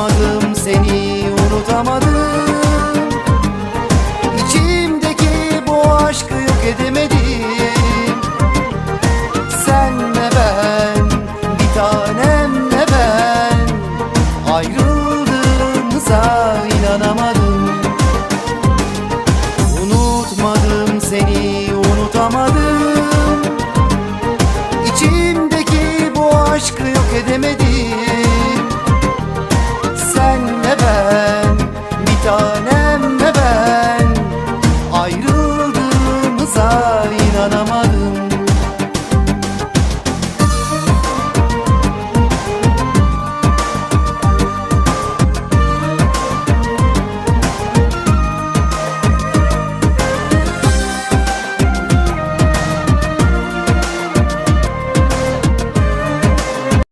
Unutmadım seni unutamadım. İçimdeki bu aşkı yok edemedim. Senle ben bir tanem ne ben. Ayrıldığımıza inanamadım. Unutmadım seni unutamadım. İçimdeki bu aşkı yok edemedim.